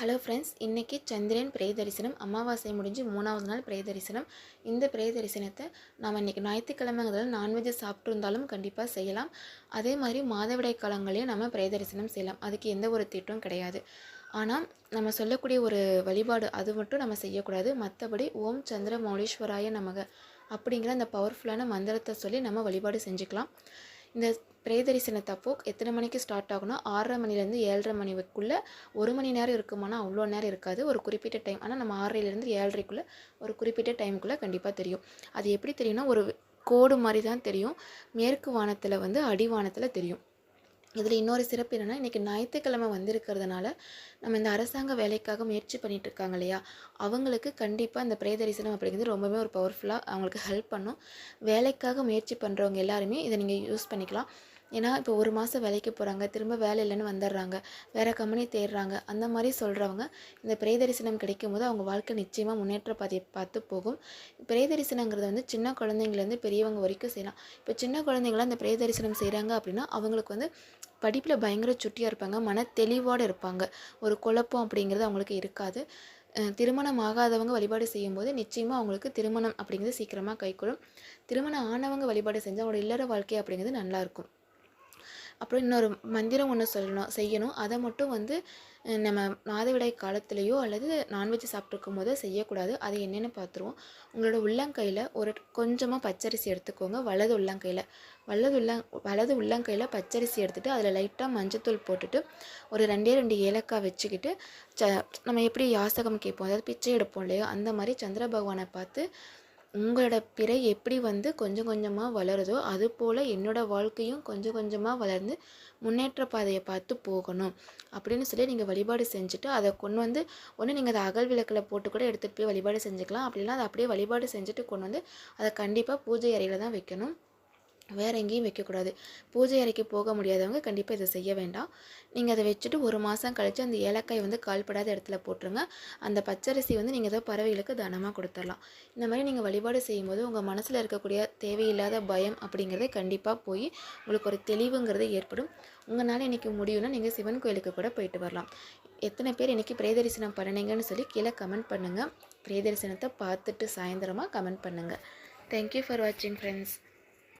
Hello friends இன்றைக்கி சந்திரன் பிரேதரிசனம் அமாவாசை முடிஞ்சு மூணாவது நாள் பிரேதரிசனம் இந்த பிரேதரிசனத்தை நாம் இன்றைக்கி ஞாயிற்றுக்கிழமைங்கிறதால நான்வெஜ் சாப்பிட்ருந்தாலும் கண்டிப்பாக செய்யலாம். அதே மாதிரி மாதவிடாய் காலங்களையும் நம்ம பிரே தரிசனம் செய்யலாம். அதுக்கு எந்த ஒரு திட்டம் கிடையாது. ஆனால் நம்ம சொல்லக்கூடிய ஒரு வழிபாடு அது மட்டும் நம்ம செய்யக்கூடாது. மற்றபடி ஓம் சந்திர மௌலீஸ்வராய நமக அப்படிங்கிற அந்த பவர்ஃபுல்லான மந்திரத்தை சொல்லி நம்ம வழிபாடு செஞ்சுக்கலாம். இந்த பிரேதரிசனத்தப்போ எத்தனை மணிக்கு ஸ்டார்ட் ஆகுனா ஆறரை மணிலேருந்து ஏழரை மணிக்குள்ளே ஒரு மணி நேரம் இருக்குமானா அவ்வளோ நேரம் இருக்காது. ஒரு குறிப்பிட்ட டைம் ஆனால் நம்ம ஆறரைலேருந்து ஏழரைக்குள்ளே ஒரு குறிப்பிட்ட டைமுக்குள்ளே கண்டிப்பாக தெரியும். அது எப்படி தெரியும்னா ஒரு கோடு மாதிரி தான் தெரியும். மேற்கு வானத்தில் வந்து அடிவானத்தில் தெரியும். இதில் இன்னொரு சிறப்பு என்னென்னா இன்றைக்கி ஞாயிற்றுக்கிழமை வந்திருக்கிறதுனால நம்ம இந்த அரசாங்க வேலைக்காக முயற்சி பண்ணிகிட்ருக்காங்க இல்லையா? அவங்களுக்கு கண்டிப்பாக இந்த பிரேதரிசனம் அப்படிங்கிறது ரொம்பவே ஒரு பவர்ஃபுல்லாக அவங்களுக்கு ஹெல்ப் பண்ணும். வேலைக்காக முயற்சி பண்ணுறவங்க எல்லாருமே இதை நீங்கள் யூஸ் பண்ணிக்கலாம். ஏன்னா இப்போ ஒரு மாதம் வேலைக்கு போகிறாங்க திரும்ப வேலை இல்லைன்னு வந்துடுறாங்க வேறு கம்பெனி தேடுறாங்க அந்த மாதிரி சொல்கிறவங்க இந்த பிரேதரிசனம் கிடைக்கும் போது அவங்க வாழ்க்கை நிச்சயமாக முன்னேற்ற பாதையை பார்த்து போகும். பிரேதரிசனங்கிறது வந்து சின்ன குழந்தைங்கலேருந்து பெரியவங்க வரைக்கும் செய்யலாம். இப்போ சின்ன குழந்தைங்களாம் இந்த பிரேதரிசனம் செய்கிறாங்க அப்படின்னா அவங்களுக்கு வந்து படிப்பில் பயங்கர சுட்டியாக இருப்பாங்க மன தெளிவோடு இருப்பாங்க. ஒரு குழப்பம் அப்படிங்கிறது அவங்களுக்கு இருக்காது. திருமணம் ஆகாதவங்க வழிபாடு செய்யும்போது நிச்சயமாக அவங்களுக்கு திருமணம் அப்படிங்கிறது சீக்கிரமாக கைக்கொள்ளும் திருமணம் ஆனவங்க வழிபாடு செஞ்சால் அவங்களோட இல்லற வாழ்க்கை அப்படிங்கிறது நல்லாயிருக்கும் அப்புறம் இன்னொரு மந்திரம் ஒன்று சொல்லணும் செய்யணும். அதை மட்டும் வந்து நம்ம மாதவிடாய் காலத்துலேயோ அல்லது நான்வெஜ் சாப்பிட்ருக்கும் போதோ செய்யக்கூடாது. அது என்னென்னு பார்த்துருவோம். உங்களோட உள்ளங்கையில் ஒரு கொஞ்சமாக பச்சரிசி எடுத்துக்கோங்க. வலது உள்ளங்கையில் வலது உள்ளங் வலது உள்ளங்கையில் பச்சரிசி எடுத்துகிட்டு அதில் லைட்டாக மஞ்சத்தூள் போட்டுட்டு ஒரு ரெண்டே ரெண்டு ஏலக்காய் வச்சுக்கிட்டு ச நம்ம எப்படி யாசகம் கேட்போம்? அதாவது பிச்சை எடுப்போம் இல்லையோ? அந்த மாதிரி சந்திர பகவானை பார்த்து உங்களோட பிறை எப்படி வந்து கொஞ்சம் கொஞ்சமாக வளருதோ அது போல் என்னோடய வாழ்க்கையும் கொஞ்சம் கொஞ்சமாக வளர்ந்து முன்னேற்ற பாதையை பார்த்து போகணும். அப்படின்னு சொல்லி நீங்கள் வழிபாடு செஞ்சுட்டு அதை கொண்டு வந்து ஒன்று நீங்கள் அதை அகல் விளக்கில் போட்டு கூட எடுத்துகிட்டு போய் வழிபாடு செஞ்சுக்கலாம். அப்படின்னா அதை அப்படியே வழிபாடு செஞ்சுட்டு கொண்டு வந்து அதை கண்டிப்பாக பூஜை அறையில் தான் வைக்கணும். வேறு எங்கேயும் வைக்கக்கூடாது. பூஜை அறைக்கு போக முடியாதவங்க கண்டிப்பாக இதை செய்ய வேண்டாம். நீங்கள் அதை வச்சுட்டு ஒரு மாதம் கழித்து அந்த ஏலக்காய் வந்து கால்படாத இடத்துல போட்டுருங்க. அந்த பச்சரிசி வந்து நீங்கள் ஏதோ பறவைகளுக்கு தானமாக கொடுத்துடலாம். இந்த மாதிரி நீங்கள் வழிபாடு செய்யும்போது உங்கள் மனசில் இருக்கக்கூடிய தேவையில்லாத பயம் அப்படிங்கிறத கண்டிப்பாக போய் உங்களுக்கு ஒரு தெளிவுங்கிறது ஏற்படும். உங்களால் இன்றைக்கி முடியும்னா நீங்கள் சிவன் கோயிலுக்கு கூட போயிட்டு வரலாம். எத்தனை பேர் இன்றைக்கி பிரேதரிசனம் பண்ணினீங்கன்னு சொல்லி கீழே கமெண்ட் பண்ணுங்கள் பிரேதரிசனத்தை பார்த்துட்டு சாயந்தரமாக கமெண்ட் பண்ணுங்கள் தேங்க்யூ ஃபார் வாட்சிங் ஃப்ரெண்ட்ஸ்